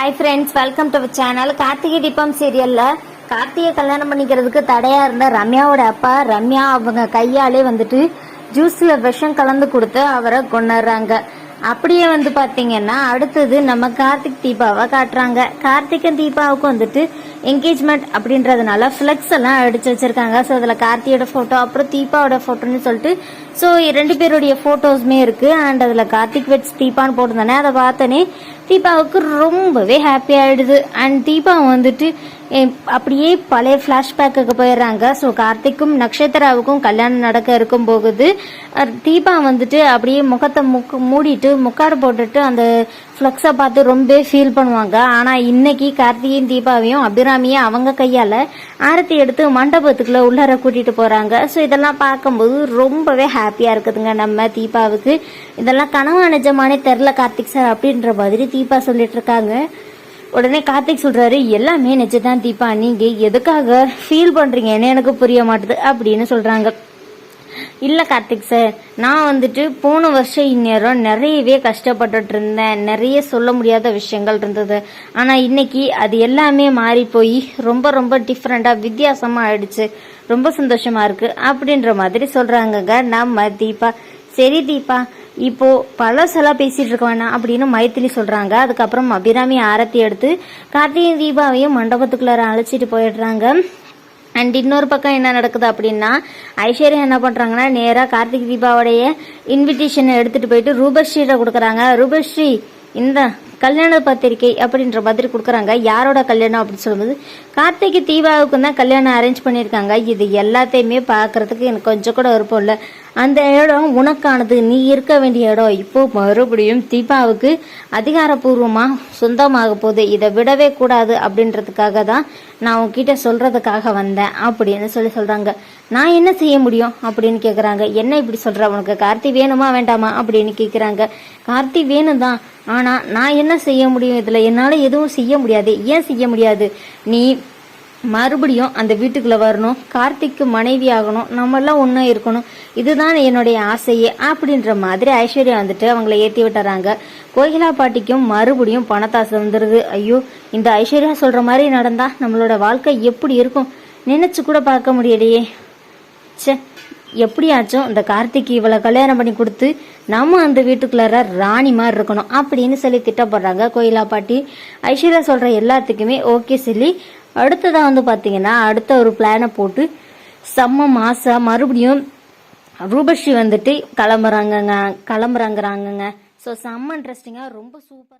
Hi friends welcome to channel Karthigai Deepam சீரியலில் கார்த்திகை கல்யாணம் பண்ணிக்கிறதுக்கு தடையாக இருந்த ரம்யாவோட அப்பா ரம்யா அவங்க கையாலே வந்துட்டு ஜூஸில் விஷம் கலந்து கொடுத்து அவரை கொண்டுறாங்க அப்படியே வந்து பார்த்தீங்கன்னா அடுத்தது நம்ம கார்த்திக் தீபாவை காட்டுறாங்க. கார்த்திகன் தீபாவுக்கும் வந்துட்டு என்கேஜ்மெண்ட் அப்படின்றதுனால ஃப்ளெக்ஸ் எல்லாம் அடிச்சு வச்சிருக்காங்க. ஸோ அதில் கார்த்தியோட ஃபோட்டோ அப்புறம் தீபாவோட ஃபோட்டோன்னு சொல்லிட்டு ஸோ ரெண்டு பேருடைய ஃபோட்டோஸுமே இருக்குது அண்ட் அதில் கார்த்திக் வெட்ஸ் தீபான்னு போட்டிருந்தானே அதை பார்த்தோன்னே தீபாவுக்கு ரொம்பவே ஹாப்பி ஆயிடுது. அண்ட் தீபா வந்துட்டு அப்படியே பழைய ஃப்ளாஷ்பேக்கு போயிடுறாங்க. ஸோ கார்த்திக்கும் நக்ஷத்ராவுக்கும் கல்யாணம் நடக்க இருக்கும் போகுது. தீபா வந்துட்டு அப்படியே முகத்தை முக் மூடிட்டு முக்காடு போட்டுட்டு அந்த ஃப்ளக்ஸை பார்த்து ரொம்ப ஃபீல் பண்ணுவாங்க. ஆனால் இன்னைக்கு கார்த்திகையும் தீபாவையும் அபிராமியும் அவங்க கையால் ஆரத்தி எடுத்து மண்டபத்துக்குள்ளே உள்ளார கூட்டிகிட்டு போகிறாங்க ஸோ இதெல்லாம் பார்க்கும்போது ரொம்பவே ஹாப்பியாக இருக்குதுங்க நம்ம தீபாவுக்கு. இதெல்லாம் கனவா நிஜமானே தெரில கார்த்திக் சார் அப்படின்ற மாதிரி தீபா சொல்லிட்டு இருக்காங்க. உடனே கார்த்திக் சொல்றாரு எல்லாமே நிஜம்தான் தீபா. நீங்க எதுக்காக ஃபீல் பண்றீங்கன்னு எனக்கு புரிய மாட்டுது அப்படின்னு சொல்றாங்க. இல்லை கார்த்திக் சார் நான் வந்துட்டு போன வருஷம் இந்நேரம் நிறையவே கஷ்டப்பட்டுட்டு இருந்தேன். நிறைய சொல்ல முடியாத விஷயங்கள் இருந்தது. ஆனால் இன்னைக்கு அது எல்லாமே மாறி போய் ரொம்ப ரொம்ப டிஃப்ரெண்ட்டாக வித்தியாசமாக ஆயிடுச்சு. ரொம்ப சந்தோஷமாக இருக்கு. அப்படின்ற மாதிரி சொல்கிறாங்கங்க நம்ம தீபா. சரி தீபா இப்போ பழசெல்லாம் பேசிட்டு இருக்க வேணாம் அப்படின்னு மைத்திலி சொல்றாங்க. அதுக்கப்புறம் அபிராமி ஆரத்தி எடுத்து கார்த்திகை தீபாவையும் மண்டபத்துக்குள்ளார அழைச்சிட்டு போயிடுறாங்க. அண்ட் இன்னொரு பக்கம் என்ன நடக்குது அப்படின்னா ஐஸ்வர்யா என்ன பண்றாங்கன்னா நேராக கார்த்திக் தீபாவுடைய இன்விடேஷனை எடுத்துட்டு போயிட்டு ரூபஸ்ரீட கொடுக்குறாங்க. ரூபஸ்ரீ இந்த கல்யாண பத்திரிக்கை அப்படின்ற மாதிரி கொடுக்குறாங்க. யாரோட கல்யாணம் அப்படின்னு சொல்லும்போது கார்த்திகை தீபாவுக்கு தான் கல்யாணம் அரேஞ்ச் பண்ணியிருக்காங்க. இது எல்லாத்தையுமே பார்க்கறதுக்கு எனக்கு கொஞ்சம் கூட விருப்பம் இல்லை. அந்த இடம் உனக்கானது. நீ இருக்க வேண்டிய இடம் இப்போ மறுபடியும் தீபாவுக்கு அதிகாரப்பூர்வமாக சொந்தமாக போகுது. இதை விடவே கூடாது அப்படின்றதுக்காக தான் நான் உங்ககிட்ட சொல்றதுக்காக வந்தேன் அப்படின்னு சொல்லி சொல்றாங்க. நான் என்ன செய்ய முடியும் அப்படின்னு கேக்குறாங்க. என்ன இப்படி சொல்ற? உனக்கு கார்த்தி வேணுமா வேண்டாமா அப்படின்னு கேக்குறாங்க. கார்த்தி வேணும் தான் ஆனா நான் என்ன செய்ய முடியும்? இதுல என்னால எதுவும் செய்ய முடியாது. ஏன் செய்ய முடியாது? நீ மறுபடியும் அந்த வீட்டுக்குள்ளே வரணும். கார்த்திக்கு மனைவி ஆகணும். நம்மெல்லாம் ஒன்றா இருக்கணும். இதுதான் என்னுடைய ஆசையே அப்படின்ற மாதிரி ஐஸ்வர்யா வந்துட்டு அவங்கள ஏற்றி விட்டுறாங்க. கோகிலா பாட்டிக்கும் மறுபடியும் பணத்தாசை வந்துடுது ஐயோ இந்த ஐஸ்வர்யா சொல்கிற மாதிரி நடந்தால் நம்மளோட வாழ்க்கை எப்படி இருக்கும்? நினச்சி கூட பார்க்க முடியலையே. சே எப்படியாச்சும் இந்த கார்த்திக் இவளை கல்யாணம் பண்ணி கொடுத்து நம்ம அந்த வீட்டுக்குள்ளார ராணி மாதிரி இருக்கணும் அப்படின்னு சொல்லி திட்டப்படுறாங்க கோயிலா பாட்டி. ஐஸ்வர்யா சொல்கிற எல்லாத்துக்குமே ஓகே சொல்லி. அடுத்ததாக வந்து பார்த்தீங்கன்னா அடுத்த ஒரு பிளானை போட்டு செம்ம மாதம் மறுபடியும் ரூபஸ்ரீ வந்துட்டு கிளம்புறாங்கங்க கிளம்புறாங்கிறாங்கங்க. ஸோ செம்ம இன்ட்ரெஸ்டிங்காக ரொம்ப சூப்பர்